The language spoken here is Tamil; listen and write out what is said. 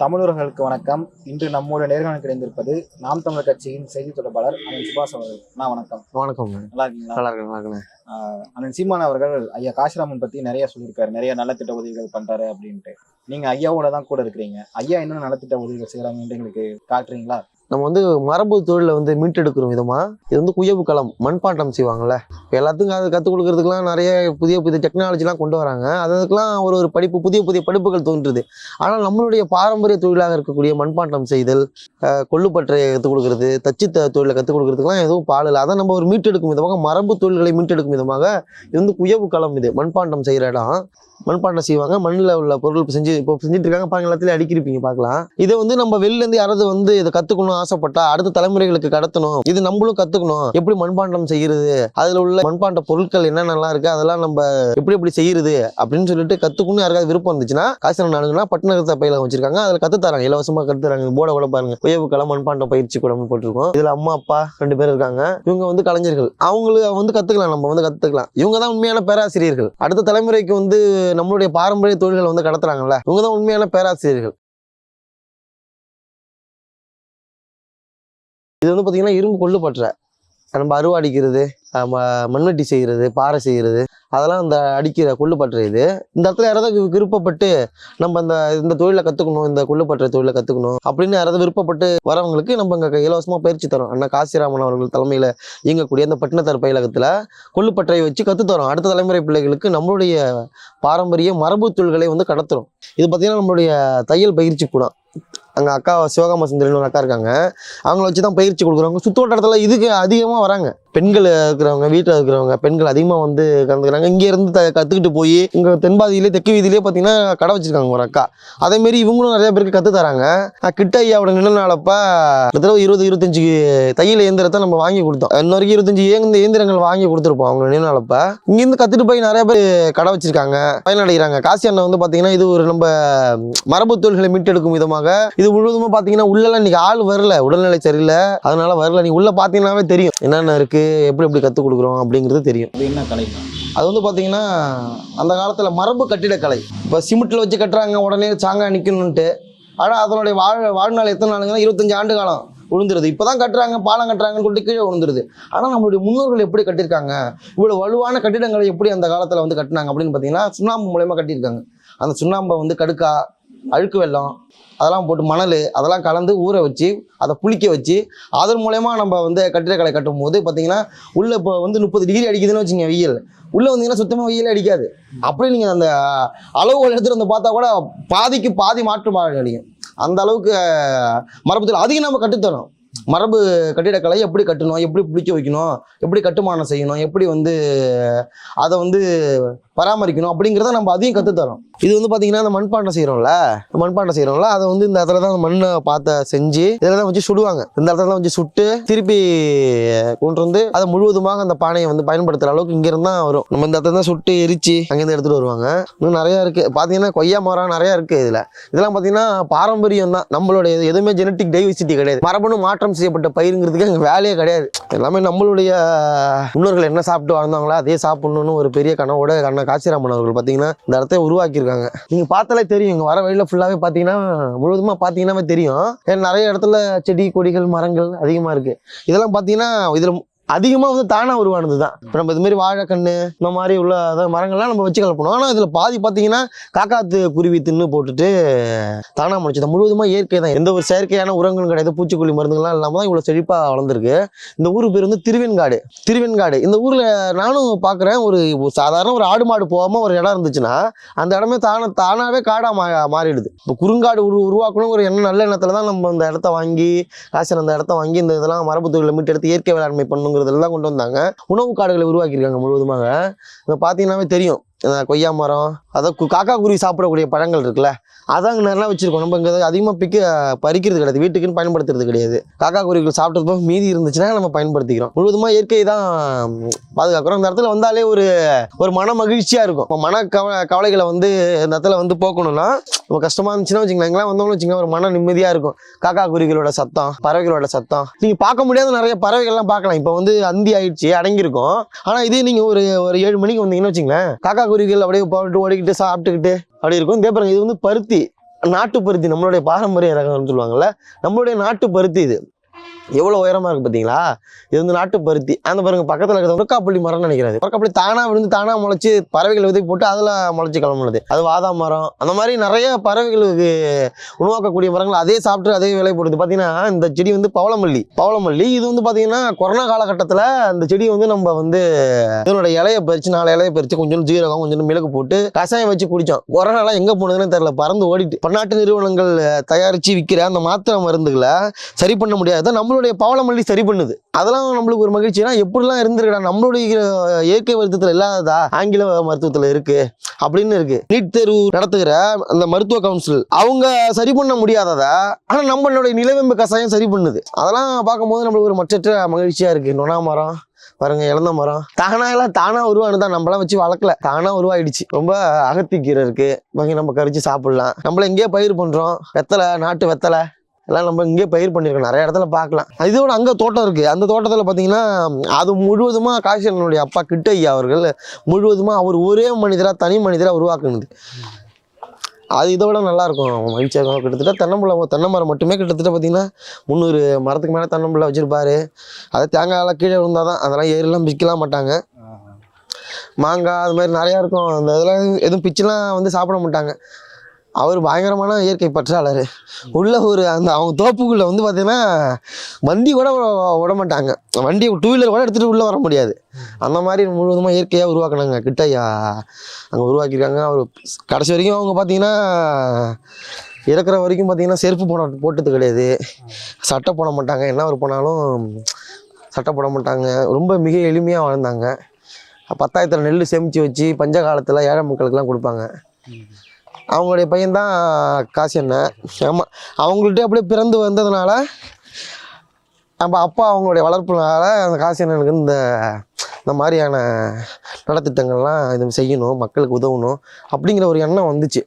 தமிழர்களுக்கு வணக்கம். இன்று நம்மோட நேர்காணல் கிடைந்திருப்பது நாம் தமிழர் கட்சியின் செய்தி தொடர்பாளர் அண்ணன் சுபாஷ் அவர்கள். நான் வணக்கம். வணக்கம். நல்லா இருக்கீங்களா? நல்லா இருக்கேன் நல்லா இருக்கேன். அண்ணன் சீமான் அவர்கள் ஐயா காசிராமன் பத்தி நிறைய சொல்லியிருக்காரு. நிறைய நலத்திட்ட உதவிகள் பண்றாரு அப்படின்ட்டு. நீங்க ஐயாவோட தான் கூட இருக்கிறீங்க. ஐயா என்ன நலத்திட்ட உதவிகள் செய்யறாங்கன்னு எங்களுக்கு காட்டுறீங்களா? நம்ம வந்து மரபு தொழிலை வந்து மீட்டெடுக்கிற விதமா. இது வந்து குயவு களம் மண்பாட்டம் செய்வாங்கல்ல. இப்போ எல்லாத்துக்கும் அதை கற்றுக் கொடுக்கறதுக்குலாம் நிறைய புதிய புதிய டெக்னாலஜிலாம் கொண்டு வராங்க. அதுக்கெல்லாம் ஒரு ஒரு படிப்பு புதிய புதிய படிப்புகள் தோன்றுது. ஆனால் நம்மளுடைய பாரம்பரிய தொழிலாக இருக்கக்கூடிய மண்பாட்டம் செய்தல் கொள்ளுப்பற்றையை கற்றுக் கொடுக்கறது தச்சு தொழிலை கற்றுக் கொடுக்கறதுக்குலாம் எதுவும் பால் இல்லை. அதை நம்ம ஒரு மீட்டெடுக்கும் விதமாக மரபு தொழில்களை மீட்டெடுக்கும் விதமாக இது வந்து குயவு களம் இது. மண்பாண்டம் செய்கிற இடம். மண்பாண்டம் செய்வாங்க. மண்ணில் உள்ள பொருள் செஞ்சு இப்போ செஞ்சுட்டு இருக்காங்க. பாருங்க எல்லாத்துலேயும் அடிக்கிருப்பீங்க பார்க்கலாம். இதை வந்து நம்ம வெளிலேருந்து யாராவது வந்து இதை கற்றுக்கணும் கத்துக்கணும் ஆசைப்பட்டா அடுத்த தலைமுறைகளுக்கு கடத்தணும். இது நம்மளும் கத்துக்கணும். எப்படி மண்பாண்டம் செய்யறது? அதுல உள்ள மண்பாண்ட பொருட்கள் என்னென்னலாம் இருக்கு? அதெல்லாம் நம்ம எப்படி எப்படி செய்யறது? அப்படின்னு சொல்லிட்டு கத்துக்கணும் யாருக்காவது விருப்பம் இருந்துச்சுன்னா காசு நாடுங்கன்னா பட்டினத்தை பயில வச்சிருக்காங்க. அதுல கத்து தராங்க இலவசமா கத்து தராங்க போட கூட பாருங்க. உயவு களம் மண்பாண்ட பயிற்சி கூடம்னு போட்டிருக்கோம். இதுல அம்மா அப்பா ரெண்டு பேர் இருக்காங்க. இவங்க வந்து கலைஞர்கள். அவங்களுக்கு வந்து கத்துக்கலாம். நம்ம வந்து கத்துக்கலாம். இவங்க தான் உண்மையான பேராசிரியர்கள். அடுத்த தலைமுறைக்கு வந்து நம்மளுடைய பாரம்பரிய தொழில்களை வந்து கடத்துறாங்கல்ல. இவங்க தான் உண்மையான பேராசிரியர்கள். இது வந்து பார்த்தீங்கன்னா இரும்பு கொள்ளு பற்ற நம்ம அருவாடிக்கிறது மண்வெட்டி செய்கிறது பாறை செய்கிறது அதெல்லாம் இந்த அடிக்கிற கொள்ளுப்பற்ற இது. இந்த இடத்துல யாராவது விருப்பப்பட்டு நம்ம இந்த இந்த தொழிலை கற்றுக்கணும் இந்த கொள்ளுப்பற்ற தொழிலை கற்றுக்கணும் அப்படின்னு யாராவது விருப்பப்பட்டு வரவங்களுக்கு நம்ம இங்கே இலவசமாக பயிற்சி தரோம். அண்ணா காசிராமன் அவர்கள் தலைமையில் இயங்கக்கூடிய இந்த பட்டினத்தார் பயிலகத்தில் கொள்ளுப்பற்றை வச்சு கற்றுத்தரோம் அடுத்த தலைமுறை பிள்ளைகளுக்கு நம்மளுடைய பாரம்பரிய மரபு தொழில்களை வந்து கடத்துறோம். இது பார்த்தீங்கன்னா நம்மளுடைய தையல் பயிற்சி கூடம். அங்கே அக்கா சிவகாம சுந்தரின்னு ஒரு அக்கா இருக்காங்க. அவங்கள வச்சு தான் பயிற்சி கொடுக்குறவங்க. சுற்றுவட்டாரத்தில் இதுக்கு அதிகமாக வராங்க. பெண்கள் இருக்கிறவங்க வீட்டில் இருக்கிறவங்க பெண்கள் அதிகமாக வந்து கலந்துக்கிறாங்க. இங்கேருந்து த கற்றுக்கிட்டு போய் இங்கே தென்பாதியிலே தெற்கு வீதியிலே பார்த்தீங்கன்னா கடை வச்சுருக்காங்க ஒரு அக்கா. அதேமாரி இவங்களும் நிறையா பேருக்கு கற்று தராங்க. கிட்ட ஐயாவோட நிலநாளப்ப கிட்டத்தட்ட இருபது இருபத்தஞ்சு தையல் இயந்திரத்தை நம்ம வாங்கி கொடுத்தோம். இன்ன வரைக்கும் இருபத்தஞ்சு இயந்த இயந்திரங்கள் வாங்கி கொடுத்துருப்போம் அவங்க நிலநாளப்ப இங்கேருந்து கற்றுட்டு போய் நிறைய பேர் கடை வச்சுருக்காங்க பயனடைகிறாங்க. காசி அண்ணன் வந்து பார்த்தீங்கன்னா இது ஒரு நம்ம மரபு தொழில்களை மீட்டெடுக்கும் விதமாக இது முழுவதுமாக பார்த்தீங்கன்னா உள்ளெல்லாம் இன்னைக்கு ஆள் வரல. உடல்நிலை சரியில்லை. அதனால வரல. நீ உள்ளே பார்த்தீங்கன்னாவே தெரியும். என்னென்ன இருக்குது எப்படி எப்படி கற்றுக் கொடுக்குறோம் அப்படிங்கிறது தெரியும். என்ன கலை? அது வந்து பார்த்தீங்கன்னா அந்த காலத்தில் மரபு கட்டிடக்கலை இப்போ சிமெண்ட்டில் வச்சு கட்டுறாங்க உடனே சாங்கா நிற்கணுன்ட்டு ஆனால் அதனுடைய வாழ் வாழ்நாள் எத்தனை நாளுங்கன்னா இருபத்தஞ்சு ஆண்டு காலம் விழுந்துருது இப்போ தான் கட்டுறாங்க பாலம் கட்டுறாங்கன்னு சொல்லிட்டு கீழே விழுந்துருது ஆனால் நம்மளுடைய முன்னோர்கள் எப்படி கட்டியிருக்காங்க? இவ்வளோ வலுவான கட்டிடங்களை எப்படி அந்த காலத்தில் வந்து கட்டினாங்க அப்படின்னு பார்த்தீங்கன்னா சுண்ணாம்பு மூலயமா கட்டியிருக்காங்க. அந்த சுண்ணாம்பை வந்து கடுக்கா அழுக்கு வெள்ளம் அதெல்லாம் போட்டு மணல் அதெல்லாம் கலந்து ஊற வச்சு அதை புளிக்க வச்சு அதன் மூலயமா நம்ம வந்து கட்டிடக்கலை கட்டும் போது பார்த்தீங்கன்னா உள்ளே இப்போ வந்து முப்பது டிகிரி அடிக்குதுன்னு வச்சுங்க வெயில். உள்ளே வந்தீங்கன்னா சுத்தமாக வெயில் அடிக்காது. அப்படியே நீங்கள் அந்த அளவுகள் எடுத்துகிட்டு வந்து பார்த்தா கூட பாதிக்கு பாதி மாற்று அடிக்கும். அந்த அளவுக்கு அஹ், மரபுத்தில் நம்ம கட்டுத்தரோம் மரபு கட்டிடக்கலை எப்படி கட்டணும் எப்படி பிடிக்க வைக்கணும் எப்படி கட்டுமானம் செய்யணும் எப்படி வந்து அதை வந்து பராமரிக்கணும் அப்படிங்கிறத நம்ம அதையும் கற்றுத்தரோம் இது வந்து பார்த்தீங்கன்னா அந்த மண்பாண்டம் செய்கிறோம்ல மண்பாண்டம் செய்கிறோம்ல அதை வந்து இந்த இடத்துல தான் மண்ணை பார்த்த செஞ்சு இதில் தான் வச்சு சுடுவாங்க. இந்த இடத்துல தான் வச்சு சுட்டு திருப்பி கொண்டு வந்து அதை முழுவதுமாக அந்த பானையை வந்து பயன்படுத்துகிற அளவுக்கு இங்கேருந்து தான் வரும். நம்ம இந்த இடத்துல தான் சுட்டு எரிச்சு அங்கேருந்து எடுத்துகிட்டு வருவாங்க. இன்னும் நிறையா இருக்குது பார்த்தீங்கன்னா கொய்யா மரம் நிறையா இருக்குது இதில். இதெல்லாம் பார்த்தீங்கன்னா பாரம்பரியம் தான். நம்மளுடைய இது எதுவுமே ஜெனட்டிக் டைவர்சிட்டி கிடையாது. மரபணு மாற்றம் செய்யப்பட்ட பயிருங்கிறதுக்கு அங்கே வேலையே கிடையாது. எல்லாமே நம்மளுடைய முன்னோர்கள் என்ன சாப்பிட்டு வாழ்ந்தாங்களோ அதே சாப்பிட்ணுன்னு ஒரு பெரிய கனவோட கண்ணை காசிராமன் அவர்கள் பார்த்தீங்கன்னா இந்த இடத்த உருவாக்கியிருக்காங்க. நீங்கள் பார்த்தாலே தெரியும் இங்கே வர வழியில் ஃபுல்லாகவே பார்த்தீங்கன்னா முழுவதுமாக பார்த்தீங்கன்னாவே தெரியும். ஏன்னா நிறைய இடத்துல செடி கொடிகள் மரங்கள் அதிகமாக இருக்குது இதெல்லாம் பார்த்தீங்கன்னா இதில் அதிகமாக வந்து தானாக உருவானது தான் இப்போ நம்ம இது மாதிரி வாழைக்கண்ணு இந்த மாதிரி உள்ள அதாவது மரங்கள்லாம் நம்ம வச்சு கலப்பணும். ஆனால் இதில் பாதி பார்த்தீங்கன்னா காக்காத்து குருவி தின்னு போட்டுட்டு தானாக முடிச்சது முழுவதுமாக இயற்கை தான். எந்த ஒரு செயற்கையான உரங்களும் கிடையாது. பூச்சிக்கொல்லி மருந்துகள்லாம் இல்லாமல் தான் இவ்வளோ செழிப்பாக வளர்ந்துருக்கு. இந்த ஊர் பேர் வந்து திருவெண்காடு. திருவெண்காடு. இந்த ஊரில் நானும் பார்க்குறேன் ஒரு சாதாரண ஒரு ஆடு மாடு போகாமல் ஒரு இடம் இருந்துச்சுன்னா அந்த இடமே தான தானாகவே காடாக மா மாறிடுது. இப்போ குறுங்காடு உரு உருவாக்கணும் ஒரு எண்ணம் நல்ல எண்ணத்தில் தான் நம்ம இந்த இடத்த வாங்கி காசு அந்த இடத்த வாங்கி இந்த இதெல்லாம் மரபு தொழிலை மீட்டெடுத்து இயற்கை வேளாண்மை பண்ணுங்கிறதெல்லாம் கொண்டு வந்தாங்க. உணவு காடுகளை உருவாக்கியிருக்காங்க முழுவதுமாக. இங்கே பார்த்தீங்கன்னாவே தெரியும். கொய்யா மரம் அதான் கு- காக்கா குருவி சாப்பிடக்கூடிய பழங்கள் இருக்குல்ல அதான் இங்கே நல்லா வச்சுருக்கோம். நம்ம இங்கே அதிகமாக பிக்க பறிக்கிறது கிடையாது. வீட்டுக்குன்னு பயன்படுத்துறது கிடையாது. காக்கா குருவிகள் சாப்பிட்டது போக மீதி இருந்துச்சுன்னா நம்ம பயன்படுத்திக்கிறோம். முழுவதுமாக இயற்கை தான் பாதுகாக்கிறோம். இந்த இடத்துல வந்தாலே ஒரு ஒரு மன மகிழ்ச்சியாக இருக்கும். இப்போ மன கவ கவலைகளை வந்து இந்த இடத்துல வந்து போக்கணும்னா இப்போ கஷ்டமாக இருந்துச்சுன்னா வச்சுக்கோங்களேன் எங்கெல்லாம் வந்தோம்னு வச்சுங்க ஒரு மன நிம்மதியாக இருக்கும். காக்கா குருவிகளோட சத்தம் பறவைகளோட சத்தம் நீங்கள் பார்க்க முடியாத நிறைய பறவைகள்லாம் பார்க்கலாம். இப்போ வந்து அந்தி ஆயிடுச்சு அடங்கியிருக்கும். ஆனால் இதே நீங்கள் ஒரு ஒரு ஏழு மணிக்கு வந்தீங்கன்னு வச்சுங்களேன் காக்கா குருவிகள் அப்படியே போட்டு ஓடிக்கிட்டு சாப்பிட்டுக்கிட்டு அப்படி இருக்கும். இதே பாருங்க இது வந்து பருத்தி நாட்டு பருத்தி நம்மளுடைய பாரம்பரிய ரகம்னு சொல்லுவாங்கல்ல நம்மளுடைய நாட்டு பருத்தி இது. எவ்வளோ உயரமாக இருக்குது பார்த்தீங்களா இது வந்து நாட்டு பருத்தி. அந்த பாருங்க பக்கத்தில் இருக்கிற முருக்காப்பள்ளி மரம்னு நினைக்கிறது முருக்காப்பள்ளி தானா விழுந்து தானாக முளைச்சி பறவைகள் விதை போட்டு அதில் முளைச்சி கிளம்புனது. அது வாதா மரம். அந்த மாதிரி நிறைய பறவைகளுக்கு உருவாக்கக்கூடிய மரங்கள் அதே சாப்பிட்டு அதே விலை போடுது. பார்த்தீங்கன்னா இந்த செடி வந்து பவளமல்லி. பவளமல்லி இது வந்து பார்த்தீங்கன்னா கொரோனா காலகட்டத்தில் அந்த செடியை வந்து நம்ம வந்து இதனோட இலையை பறித்து நாலு இலையை பறித்து கொஞ்சம் ஜீரகம் கொஞ்சம் மிளகு போட்டு கஷாயம் வச்சு குடித்தோம் கொரோனாலாம் எங்கே போனதுன்னு தெரில பறந்து ஓடிட்டு. பன்னாட்டு நிறுவனங்கள் தயாரித்து விற்கிற அந்த மாத்திரை மருந்துகளை சரி பண்ண முடியாது. நம்மளுடைய பவளமல்லி சரி பண்ணுது. அதெல்லாம் நம்மளுக்கு ஒரு மகிழ்ச்சினா எப்படிலாம் இருந்திருக்கா நம்மளுடைய இயற்கை மருத்துவத்தில் இல்லாததா? ஆங்கில மருத்துவத்தில் இருக்கு. அப்படின்னு இருக்கு. நீட் தேர்வு நடத்துகிற அந்த மருத்துவ கவுன்சில் அவங்க சரி பண்ண முடியாததா? ஆனால் நம்மளுடைய நிலவேம்பு கஷாயம் சரி பண்ணுது. அதெல்லாம் பார்க்கும்போது நம்மளுக்கு ஒரு மற்றற்ற மகிழ்ச்சியா இருக்கு. நொனா மரம் பாருங்க இழந்த மரம். தானா எல்லாம் தானா உருவானதான் நம்மளாம் வச்சு வளர்க்கல. தானா உருவாயிடுச்சு. ரொம்ப அகத்திக்கீரை இருக்கு. வாங்கி நம்ம கறிச்சு சாப்பிடலாம். நம்மள எங்கேயே பயிர் பண்றோம். வெத்தலை நாட்டு வெத்தலை. எல்லாம் நம்ம இங்கேயே பயிர் பண்ணியிருக்கோம். நிறைய இடத்துல பார்க்கலாம். இதோட அங்கே தோட்டம் இருக்குது அந்த தோட்டத்தில் பார்த்தீங்கன்னா அது முழுவதுமாக காசியனுடைய அப்பா கிட்ட ஐயா அவர்கள் முழுவதுமாக அவர் ஒரே மனிதராக தனி மனிதராக உருவாக்குனது. அது இதை விட நல்லா இருக்கும். மகிழ்ச்சியாக கிட்டத்தட்ட தென்னம்பிள்ளை தென்னை மரம் மட்டுமே கிட்டத்தட்ட பார்த்தீங்கன்னா முந்நூறு மரத்துக்கு மேலே தென்னம்பிள்ளை வச்சிருப்பாரு. அதை தேங்காயெல்லாம் கீழே விழுந்தால் தான் அதெல்லாம் ஏறிலாம் பிக்கலாம் மாட்டாங்க. மாங்காய் அது மாதிரி நிறையா இருக்கும். அந்த இதெல்லாம் எதுவும் பிச்சுலாம் வந்து சாப்பிட மாட்டாங்க. அவர் பயங்கரமான இயற்கை பற்றாளர். உள்ள ஒரு அந்த அவங்க தோப்புக்குள்ளே வந்து பார்த்தீங்கன்னா வண்டி கூட விட- மாட்டாங்க. வண்டி டூ வீலர் கூட எடுத்துகிட்டு உள்ளே வர முடியாது. அந்த மாதிரி முழுவதுமாக இயற்கையாக உருவாக்குனாங்க. கிட்டையா அங்கே உருவாக்கியிருக்காங்க. அவர் கடைசி வரைக்கும் அவங்க பார்த்தீங்கன்னா இறக்குற வரைக்கும் பார்த்தீங்கன்னா செருப்பு போட போட்டது கிடையாது. சட்டை போட மாட்டாங்க. என்ன ஒரு போனாலும் சட்டை போட மாட்டாங்க. ரொம்ப மிக எளிமையாக வாழ்ந்தாங்க. பத்தாயிரத்தில் நெல் சேமித்து வச்சு பஞ்ச காலத்தில் ஏழை மக்களுக்கெல்லாம் கொடுப்பாங்க. அவங்களுடைய பையன்தான் காசி அண்ணன். ஆமாம் அவங்கள்ட்ட அப்படியே பிறந்து வந்ததுனால நம்ம அப்பா அவங்களுடைய வளர்ப்புனால அந்த காசி அண்ணனுக்கு இந்த இந்த மாதிரியான நலத்திட்டங்கள்லாம் இது செய்யணும் மக்களுக்கு உதவணும் அப்படிங்கிற ஒரு எண்ணம் வந்துச்சு.